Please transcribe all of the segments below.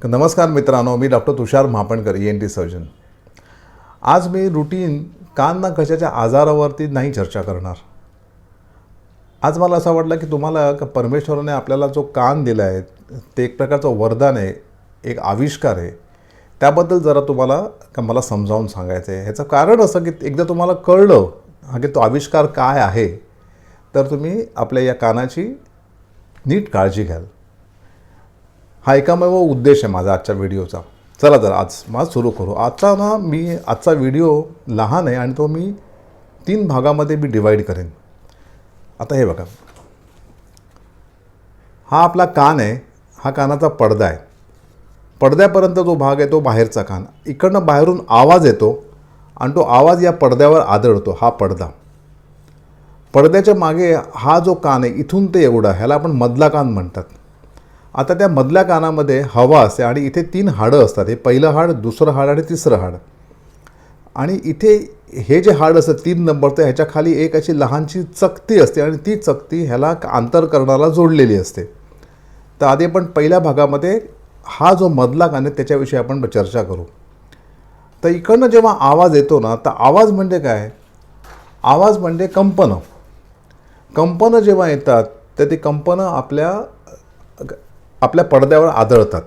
नमस्कार मित्रांनो मी doctor Tushar Mahapankar E N T surgeon आज मी रुटीन कान ना कशाच्या आजारावरती नाही चर्चा करणार. आज मला असं वाटलं की तुम्हाला का परमेश्वराने आपल्याला जो कान दिला आहे ते एक प्रकारचं वरदान आहे एक आविष्कार आहे त्याबद्दल जरा तुम्हाला का मला समजावून सांगायचं आहे ह्याचं कारण असं की एकदा तुम्हाला कळलं हा की तो आविष्कार काय आहे तर तुम्ही आपल्या या कानाची नीट काळजी घ्याल. हा एकामेव उद्देश आहे माझा आजच्या व्हिडिओचा. चला तर आज मग सुरू करू. आजचा ना मी आजचा व्हिडिओ लहान आहे आणि तो मी तीन भागामध्ये मी डिवाईड करेन. आता हे बघा. हा आपला कान आहे. हा कानाचा पडदा आहे. पडद्यापर्यंत जो भाग आहे तो बाहेरचा कान. इकडनं बाहेरून आवाज येतो आणि तो आवाज या पडद्यावर आदळतो. हा पडदा. पडद्याच्या मागे हा जो कान आहे इथून ते एवढा ह्याला आपण मधला कान म्हणतात. आता त्या मधल्या कानामध्ये हवा असते आणि इथे तीन हाडं असतात. हे पहिलं हाड दुसरं हाड आणि तिसरं हाड. आणि इथे हे जे हाड असतं तीन नंबरचं ह्याच्या खाली एक अशी लहानशी चकती असते आणि ती चकती ह्याला अंतरकरणाला जोडलेली असते. तर आधी आपण पहिल्या भागामध्ये हा जो मधला कान आहे त्याच्याविषयी आपण चर्चा करू. तर इकडनं जेव्हा आवाज येतो ना तर आवाज म्हणजे काय? आवाज म्हणजे कंपनं. कंपनं जेव्हा येतात तर ती कंपनं आपल्या आपल्या पडद्यावर आदळतात.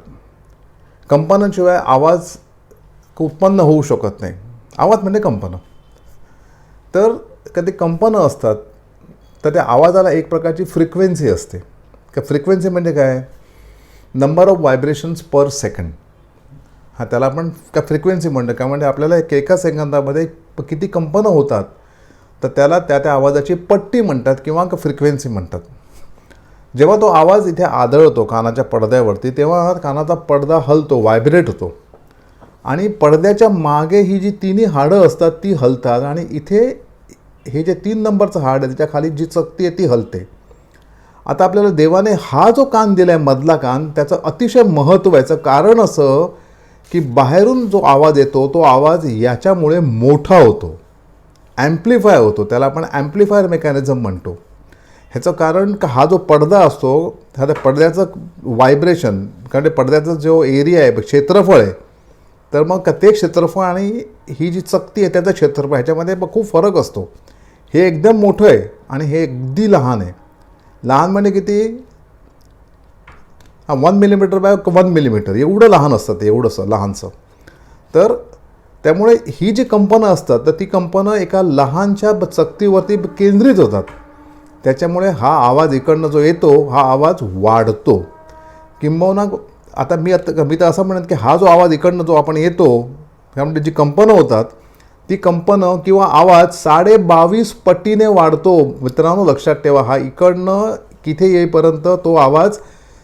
कंपनाशिवाय आवाज उत्पन्न होऊ शकत नाही. आवाज म्हणजे कंपनं. तर कधी कंपनं असतात तर त्या आवाजाला एक प्रकारची फ्रिक्वेन्सी असते. का फ्रिक्वेन्सी म्हणजे काय? Number of vibrations per second हा त्याला आपण का फ्रिक्वेन्सी म्हणतो? का म्हणजे आपल्याला एक एका सेकंदामध्ये किती कंपनं होतात तर त्याला त्या त्या आवाजाची पट्टी म्हणतात किंवा फ्रिक्वेन्सी म्हणतात. जेव्हा तो आवाज इथे आदळतो कानाच्या पडद्यावरती तेव्हा हा कानाचा पडदा हलतो व्हायब्रेट होतो. आणि पडद्याच्या मागे ही जी तिन्ही हाडं असतात ती हलतात आणि इथे हे जे तीन नंबरचं हाड आहे त्याच्याखाली जी चकती आहे ती हलते. आता आपल्याला देवाने हा जो कान दिला आहे मधला कान त्याचं अतिशय महत्त्व याचं कारण असं की बाहेरून जो आवाज येतो तो आवाज याच्यामुळे मोठा होतो. ॲम्प्लिफाय होतो. त्याला आपण ॲम्प्लिफायर मेकॅनिझम म्हणतो. ह्याचं कारण का हा जो पडदा असतो हा त्या पडद्याचं व्हायब्रेशन कारण ते पडद्याचा जो एरिया आहे क्षेत्रफळ आहे तर मग ते क्षेत्रफळ आणि ही जी चकती आहे त्याचं क्षेत्रफळ ह्याच्यामध्ये मग खूप फरक असतो. हे एकदम मोठं आहे आणि हे अगदी लहान आहे. लहान म्हणजे किती? हां one millimetre by one millimetre एवढं लहान असतं ते एवढंसं लहानसं. तर त्यामुळे ही जी कंपनं असतात तर ती कंपनं एका लहानशा चकतीवरती केंद्रित होतात. त्याच्यामुळे हा आवाज इकडनं जो येतो हा आवाज वाढतो. किंबहुना आता मी आता मी तर असं म्हणेन की हा जो आवाज इकडनं जो आपण येतो त्यामध्ये जी कंपनं होतात ती कंपनं किंवा आवाज साडे बावीस पटीने वाढतो. मित्रांनो लक्षात ठेवा हा इकडनं किथे येईपर्यंत तो आवाज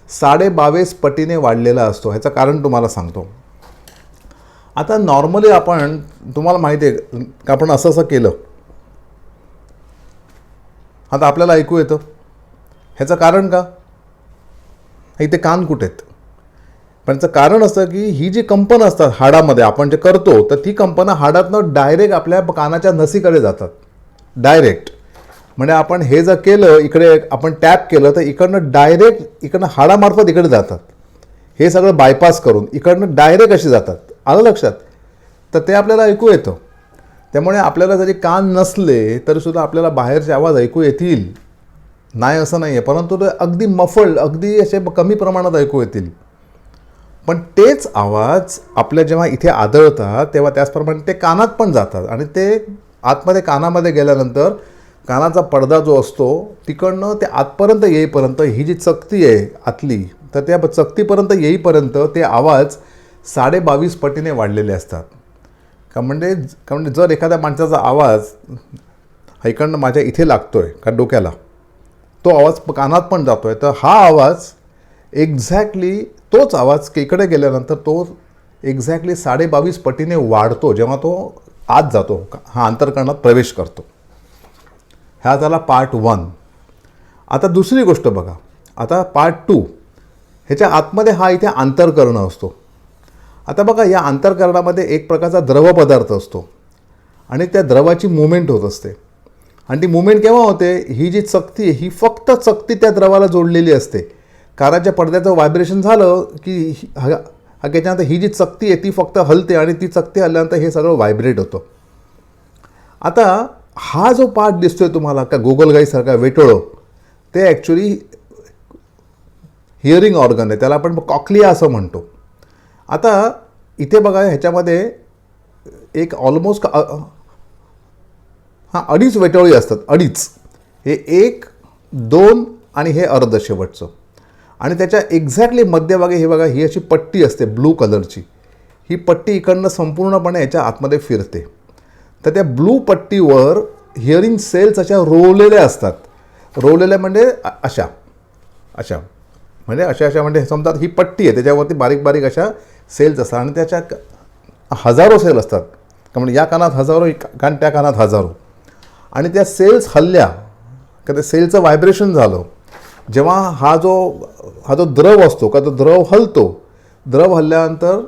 साडे बावीस पटीने वाढलेला असतो ह्याचं कारण तुम्हाला सांगतो. आता नॉर्मली आपण तुम्हाला माहिती आहे का आपण असं असं केलं. आता आपल्याला ऐकू येतं. ह्याचं कारण का? इथे कान कुठे आहेत पण याचं कारण असं की ही जी कंपनं असतात हाडामध्ये आपण जे करतो तर ती कंपनं हाडातनं डायरेक्ट आपल्या कानाच्या नसीकडे जातात. डायरेक्ट म्हणजे आपण हे जर केलं इकडे आपण टॅप केलं तर इकडनं डायरेक्ट इकडनं हाडामार्फत इकडे जातात. हे सगळं बायपास करून इकडनं डायरेक्ट असे जातात. आलं लक्षात? तर ते आपल्याला ऐकू येतं. त्यामुळे आपल्याला जरी कान नसले तरीसुद्धा आपल्याला बाहेरचे आवाज ऐकू येतील. नाही असं नाही आहे परंतु ते अगदी मफल्ड अगदी असे कमी प्रमाणात ऐकू येतील. पण तेच आवाज आपल्या जेव्हा इथे आदळतात तेव्हा त्याचप्रमाणे ते कानात पण जातात. आणि ते आतमध्ये कानामध्ये गेल्यानंतर कानाचा पडदा जो असतो तिकडनं ते आतपर्यंत येईपर्यंत ही जी चकती आहे आतली तर त्या चकतीपर्यंत येईपर्यंत ते आवाज साडे बावीस पटीने वाढलेले असतात. का म्हणजे का म्हणजे जर एखाद्या माणसाचा आवाज हैकंड माझ्या इथे लागतो आहे का डोक्याला तो आवाज कानात पण जातो आहे तर हा आवाज एक्झॅक्टली तोच आवाज इकडे गेल्यानंतर तो एक्झॅक्टली साडेबावीस पटीने वाढतो जेव्हा तो आत जातो हा अंतरकरणात प्रवेश करतो. ह्या झाला पार्ट वन आता दुसरी गोष्ट बघा. आता पार्ट टू ह्याच्या आतमध्ये हा इथे आंतरकर्ण असतो. आता बघा या आंतरकरणामध्ये एक प्रकारचा द्रव पदार्थ असतो आणि त्या द्रवाची मुवमेंट होत असते. आणि ती मुवमेंट केव्हा होते? ही जी चकती आहे ही फक्त चकती त्या द्रवाला जोडलेली असते. काराच्या पडद्याचं व्हायब्रेशन झालं की हा त्याच्यानंतर ही जी चकती आहे ती फक्त हलते आणि ती चकती हल्ल्यानंतर हे सगळं व्हायब्रेट होतं. आता हा जो पार्ट दिसतोय तुम्हाला का गोगलगाईसारखा वेटोळो ते ॲक्च्युली हिअरिंग ऑर्गन आहे. त्याला आपण कॉकलिया असं म्हणतो. आता इथे बघा ह्याच्यामध्ये एक ऑलमोस्ट हां अडीच वेटोळी असतात अडीच. हे एक दोन आणि हे अर्ध शेवटचं. आणि त्याच्या एक्झॅक्टली मध्यभागी हे बघा ही अशी पट्टी असते ब्लू कलरची ही पट्टी इकडनं संपूर्णपणे याच्या आतमध्ये फिरते. तर त्या ब्लू पट्टीवर हिअरिंग सेल्स अशा रोवलेल्या असतात. रोवलेल्या म्हणजे अशा. अशा. म्हणजे अशा अशा म्हणजे समजा ही पट्टी आहे त्याच्यावरती बारीक बारीक अशा सेल्स असतात आणि त्याच्या हजारो सेल असतात. कारण या कानात हजारो कान त्या कानात हजारो. आणि त्या सेल्स हल्ल्या का त्या सेलचं व्हायब्रेशन झालं जेव्हा हा जो हा जो द्रव असतो का तो द्रव हलतो द्रव हल्ल्यानंतर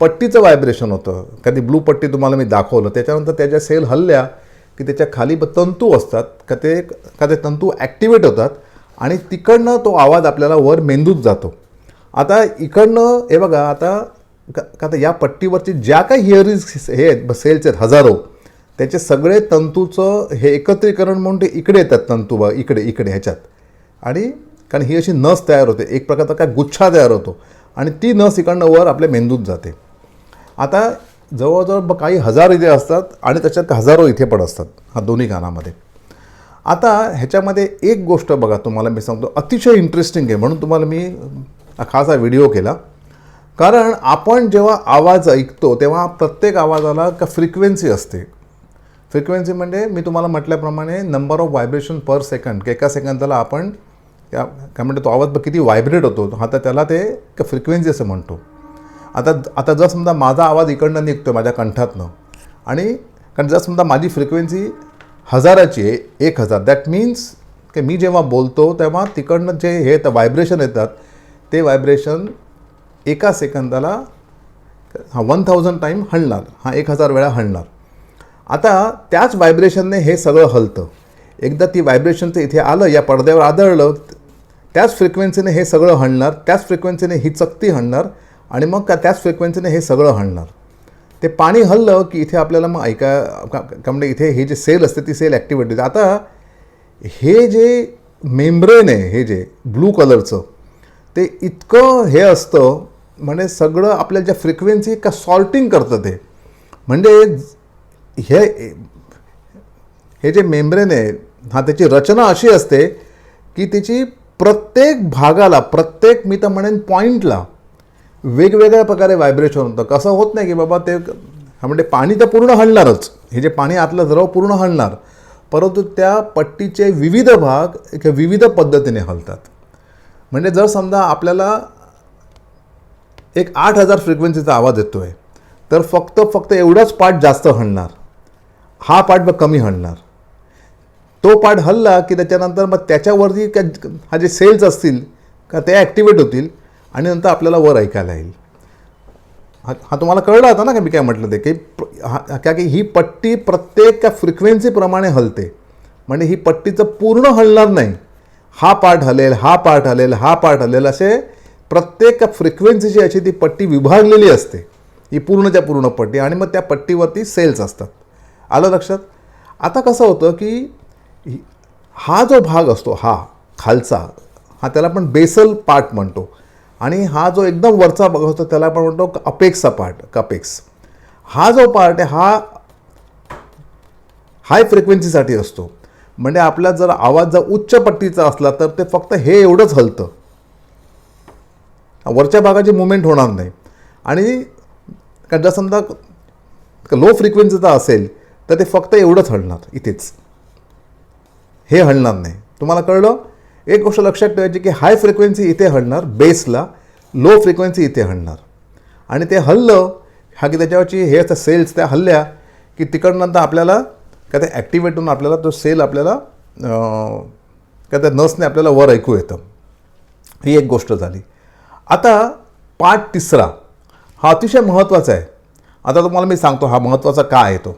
पट्टीचं व्हायब्रेशन होतं. कधी ब्लू पट्टी तुम्हाला मी दाखवलं त्याच्यानंतर त्याच्या सेल हल्ल्या की त्याच्याखाली तंतू असतात का ते का ते तंतू ॲक्टिवेट होतात आणि तिकडनं तो आवाज आपल्याला वर मेंदूत जातो. आता इकडनं हे बघा आता का का आता या पट्टीवरची ज्या काही हिअरिंग हे आहेत सेल्स आहेत हजारो त्याचे सगळे तंतूचं हे एकत्रीकरण म्हणून ते इकडे येतात तंतू बघा इकडे इकडे ह्याच्यात. आणि कारण ही अशी नस तयार होते एक प्रकारचा काय गुच्छा तयार होतो आणि ती नस इकडनं वर आपल्या मेंदूत जाते. आता जवळजवळ काही हजार इथे असतात आणि त्याच्यात हजारो इथे पण असतात हा दोन्ही कानामध्ये. आता ह्याच्यामध्ये एक गोष्ट बघा तुम्हाला मी सांगतो अतिशय इंटरेस्टिंग आहे म्हणून तुम्हाला मी खास हा व्हिडिओ केला. कारण आपण जेव्हा आवाज ऐकतो तेव्हा प्रत्येक आवाजाला का फ्रिक्वेन्सी असते. फ्रिक्वेन्सी म्हणजे मी तुम्हाला म्हटल्याप्रमाणे number of vibration per second एका सेकंदाला आपण त्या काय म्हणतो तो आवाज बघ किती व्हायब्रेट होतो आता त्याला ते फ्रिक्वेन्सी असं म्हणतो. आता आता जर समजा माझा आवाज इकडनं निघतो आहे माझ्या कंठातनं आणि कारण जर समजा माझी फ्रिक्वेन्सी हजाराची आहे एक हजार दॅट मीन्स की मी जेव्हा बोलतो तेव्हा तिकडनं जे हे व्हायब्रेशन येतात ते व्हायब्रेशन एका सेकंदाला हा वन थाउजंड टाईम हलणार हा एक हजार वेळा हलणार. आता त्याच व्हायब्रेशनने हे सगळं हलतं. एकदा ती व्हायब्रेशनचं इथे आलं या पडद्यावर आदळलं त्याच फ्रिक्वेन्सीने हे सगळं हलणार त्याच फ्रिक्वेन्सीने ही चकती हलणार आणि मग का त्याच फ्रिक्वेन्सीने हे सगळं हलणार. ते पाणी हललं की इथे आपल्याला मग ऐका का म्हणजे इथे हे जे सेल असते ती सेल ॲक्टिव्हेट होते. आता हे जे मेम्ब्रेन आहे हे जे ब्लू कलरचं ते इतकं हे असतं म्हणजे सगळं आपल्या ज्या फ्रिक्वेन्सी का सॉल्टिंग करतं ते. म्हणजे हे हे जे मेम्ब्रेन आहे हा त्याची रचना अशी असते की त्याची प्रत्येक भागाला प्रत्येक मी तर म्हणेन पॉईंटला वेगवेगळ्या प्रकारे व्हायब्रेशन होतं. कसं होत नाही की बाबा ते हा म्हणजे पाणी तर पूर्ण हलणारच. हे जे पाणी आतलं द्रव पूर्ण हलणार. परंतु त्या पट्टीचे विविध भाग एक विविध पद्धतीने हलतात. म्हणजे जर समजा आपल्याला एक आठ हजार फ्रिक्वेन्सीचा आवाज येतो आहे तर फक्त फक्त एवढाच पार्ट जास्त हलणार. हा पार्ट मग कमी हलणार. तो पार्ट हलला की त्याच्यानंतर मग त्याच्यावरती का हा जे सेल्स असतील का ते ॲक्टिवेट होतील आणि नंतर आपल्याला वर ऐकायला येईल. हा हा तुम्हाला कळला होता ना का मी काय म्हटलं ते? की हा का की ही पट्टी प्रत्येक त्या फ्रिक्वेन्सीप्रमाणे हलते. म्हणजे ही पट्टीचं पूर्ण हलणार नाही. हा पार्ट हलेल हा पार्ट हलेल हा पार्ट हलेल असे प्रत्येक फ्रिक्वेन्सीची अशी ती पट्टी विभागलेली असते. ही पूर्णच्या पूर्ण पट्टी आणि मग त्या पट्टीवरती सेल्स असतात. आलं लक्षात? आता कसं होतं की हा जो भाग असतो हा खालचा हा त्याला आपण बेसल पार्ट म्हणतो. आणि हा जो एकदम वरचा भाग असतो त्याला आपण म्हणतो अपेक्सचा पार्ट कपेक्स हा जो पार्ट आहे हा हाय फ्रिक्वेन्सीसाठी असतो. म्हणजे आपला जर आवाज जर उच्च पट्टीचा असला तर ते फक्त हे एवढंच हलतं. वरच्या भागाची मुवमेंट होणार नाही. आणि का जर समजा लो फ्रिक्वेन्सीचा असेल तर ते फक्त एवढंच हलणार इथेच. हे हलणार नाही. तुम्हाला कळलं? एक गोष्ट लक्षात ठेवायची की हाय फ्रिक्वेन्सी इथे हलणार बेसला लो फ्रिक्वेन्सी इथे हलणार. आणि ते हललं हा की त्याच्यावरची हे असं सेल्स त्या हल्ल्या की तिकडनंतर आपल्याला का ते ॲक्टिवेट होऊन आपल्याला तो सेल आपल्याला काय का त्या नसने आपल्याला वर ऐकू येतं. ही एक गोष्ट झाली. आता पाठ तिसरा हा अतिशय महत्त्वाचा आहे. आता तुम्हाला मी सांगतो हा महत्त्वाचा का आहे तो?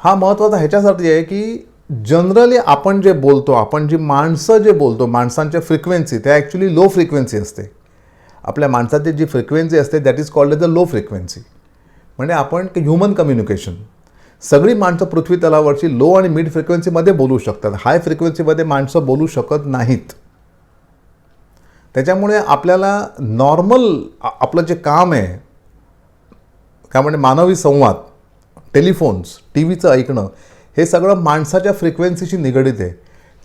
हा महत्त्वाचा ह्याच्यासाठी आहे की जनरली आपण जे बोलतो आपण जी माणसं जे बोलतो माणसांच्या फ्रिक्वेन्सी त्या ॲक्च्युली लो फ्रिक्वेन्सी असते. आपल्या माणसाची जी फ्रिक्वेन्सी असते that is called as the low frequency म्हणजे आपण ह्युमन कम्युनिकेशन सगळी माणसं पृथ्वी तलावरची लो आणि मिड फ्रिक्वेन्सीमध्ये बोलू शकतात. हाय फ्रिक्वेन्सीमध्ये माणसं बोलू शकत नाहीत. त्याच्यामुळे आपल्याला नॉर्मल आपलं जे काम आहे काय म्हणजे मानवी संवाद टेलिफोन्स टी व्हीचं ऐकणं हे सगळं माणसाच्या फ्रिक्वेन्सीशी निगडीत आहे.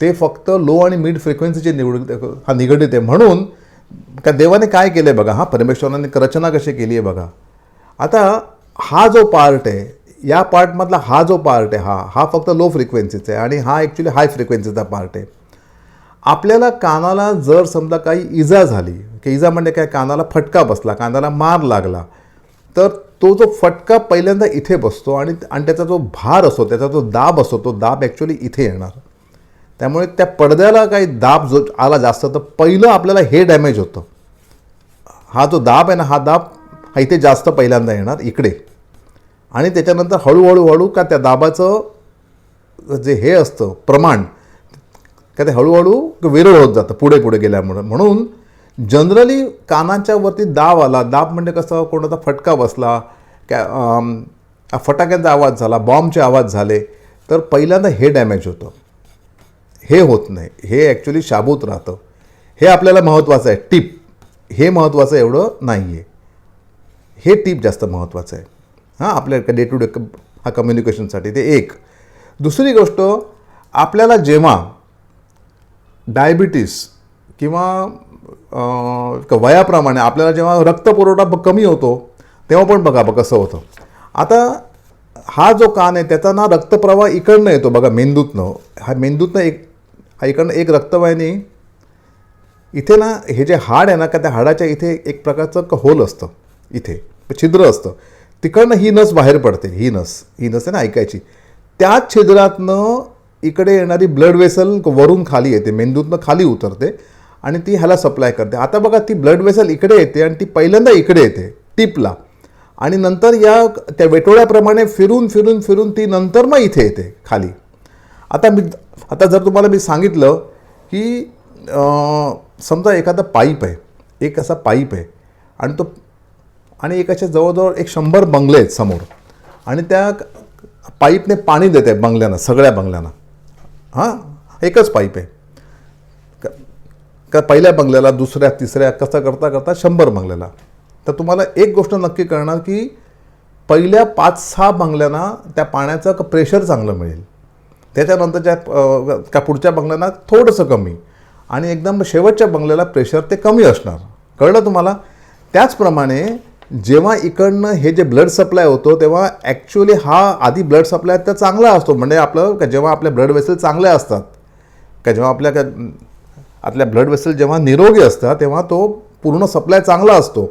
ते फक्त लो आणि मिड फ्रिक्वेन्सीची निवड हा निगडीत आहे. म्हणून का देवाने काय केलं आहे बघा हा परमेश्वराने रचना कशी केली आहे बघा. आता हा जो पार्ट आहे या पार्टमधला हा जो पार्ट आहे हा हा फक्त लो फ्रिक्वेन्सीचा आहे आणि हा ॲक्च्युली हाय फ्रिक्वेन्सीचा पार्ट आहे. आपल्याला कानाला जर समजा काही इजा झाली की इजा म्हणजे काय? कानाला फटका बसला कानाला मार लागला तर तो जो फटका पहिल्यांदा इथे बसतो आणि आणि त्याचा जो भार असतो त्याचा जो दाब असतो तो दाब ॲक्च्युली इथे येणार. त्यामुळे त्या पडद्याला काही दाब जो आला जास्त तर पहिलं आपल्याला हे डॅमेज होतं. हा जो दाब आहे ना हा दाब हा इथे जास्त पहिल्यांदा येणार इकडे. आणि त्याच्यानंतर हळूहळू हळू का त्या दाबाचं जे हे असतं प्रमाण का ते हळूहळू विरळ होत जातं पुढे पुढे गेल्यामुळं. म्हणून जनरली कानाच्या वरती दाब आला दाब म्हणजे कसं कोणाचा फटका बसला कॅ फटाक्यांचा आवाज झाला बॉम्बचे आवाज झाले तर पहिल्यांदा हे डॅमेज होतं. हे होत नाही. हे ॲक्च्युली शाबूत राहतं. हे आपल्याला महत्त्वाचं आहे. टीप. हे महत्त्वाचं एवढं नाही आहे हे टीप जास्त महत्त्वाचं आहे. हां आपल्या डे टू डे हा कम्युनिकेशनसाठी ते एक. दुसरी गोष्ट आपल्याला जेव्हा डायबिटीस किंवा वयाप्रमाणे आपल्याला जेव्हा रक्तपुरवठा कमी होतो तेव्हा पण बघा बघा कसं होतं. आता हा जो कान आहे त्याचा ना रक्तप्रवाह इकडनं येतो. बघा मेंदूतनं. हा मेंदूतनं एक हा इकडनं एक रक्तवाहिनी इथे ना हे जे हाड आहे ना का त्या हाडाच्या इथे एक प्रकारचं क- होल असतं. इथे. छिद्र असतं. तिकडनं ही नस बाहेर पडते ही नस ही नस आहे ना ऐकायची. त्याच छिद्रातनं इकडे येणारी ब्लड वेसल वरून खाली येते मेंदूतनं खाली उतरते आणि ती ह्याला सप्लाय करते. आता बघा ती ब्लड वेसल इकडे येते आणि ती पहिल्यांदा इकडे येते टिपला. आणि नंतर या त्या वेटोळ्याप्रमाणे फिरून फिरून फिरून ती नंतर मग इथे येते खाली. आता मी आता जर तुम्हाला मी सांगितलं की समजा एखादा पाईप आहे एक असा पाईप आहे आणि तो आणि एकाच्या जवळजवळ एक शंभर बंगले आहेत समोर. आणि त्या पाईपने पाणी देते बंगल्यांना सगळ्या बंगल्यांना. हां एकच पाईप आहे. क- का पहिल्या बंगल्याला दुसऱ्या तिसऱ्या कसं करता करता शंभर बंगल्याला. तर तुम्हाला एक गोष्ट नक्की कळणार की पहिल्या पाच सहा बंगल्यांना त्या पाण्याचं प्रेशर चांगलं मिळेल. त्याच्यानंतरच्या का पुढच्या बंगल्यांना थोडंसं कमी. आणि एकदम शेवटच्या बंगल्याला प्रेशर ते कमी असणार. कळलं तुम्हाला? त्याचप्रमाणे जेव्हा इकडनं हे जे ब्लड सप्लाय होतो तेव्हा ॲक्च्युली हा आधी ब्लड सप्लाय तर चांगला असतो. म्हणजे आपलं का जेव्हा आपल्या ब्लड वेसल चांगल्या असतात का जेव्हा आपल्या का आपल्या ब्लड वेसल जेव्हा निरोगी असतात तेव्हा तो पूर्ण सप्लाय चांगला असतो.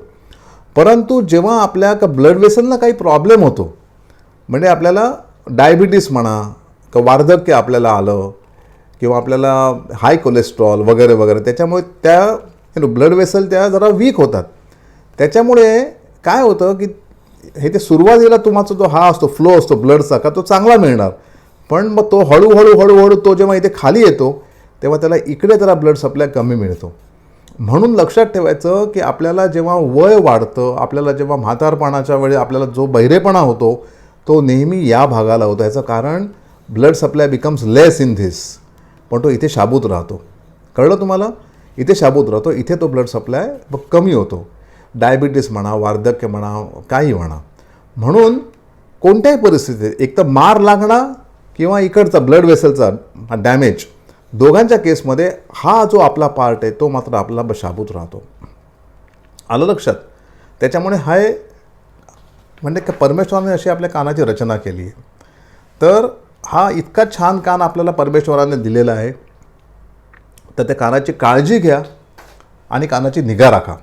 परंतु जेव्हा आपल्या का ब्लड वेसलला काही प्रॉब्लेम होतो म्हणजे आपल्याला डायबिटीस म्हणा का वार्धक्य आपल्याला आलं किंवा आपल्याला हाय कोलेस्ट्रॉल वगैरे वगैरे त्याच्यामुळे त्या ब्लड वेसल त्या जरा वीक होतात. त्याच्यामुळे काय होतं की हे ते सुरुवातीला तुमचा जो हा असतो फ्लो असतो ब्लडचा का तो चांगला मिळणार. पण मग तो हळूहळू हळूहळू तो जेव्हा इथे खाली येतो तेव्हा त्याला इकडे जरा ब्लड सप्लाय कमी मिळतो. म्हणून लक्षात ठेवायचं की आपल्याला जेव्हा वय वाढतं आपल्याला जेव्हा म्हातारपणाच्या वेळी आपल्याला जो बहिरेपणा होतो तो नेहमी या भागाला होतो. याचं कारण blood supply becomes less in this पण तो इथे शाबूत राहतो. कळलं तुम्हाला? इथे शाबूत राहतो इथे तो ब्लड सप्लाय कमी होतो. डायबिटीस म्हणा वार्धक्य म्हणा काही म्हणा. म्हणून कोणत्याही परिस्थितीत एक तर मार लागणं किंवा इकडचा ब्लड वेसलचा डॅमेज दोघांच्या केसमध्ये हा जो आपला पार्ट आहे तो मात्र आपला ब- शाबूत राहतो. आलं लक्षात? त्याच्यामुळे हाय म्हणजे का परमेश्वराने अशी आपल्या कानाची रचना केली. आहे तर हा इतका छान कान आपल्याला परमेश्वराने दिलेला आहे. तर त्या कानाची काळजी घ्या आणि कानाची निगा राखा.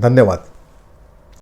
धन्यवाद.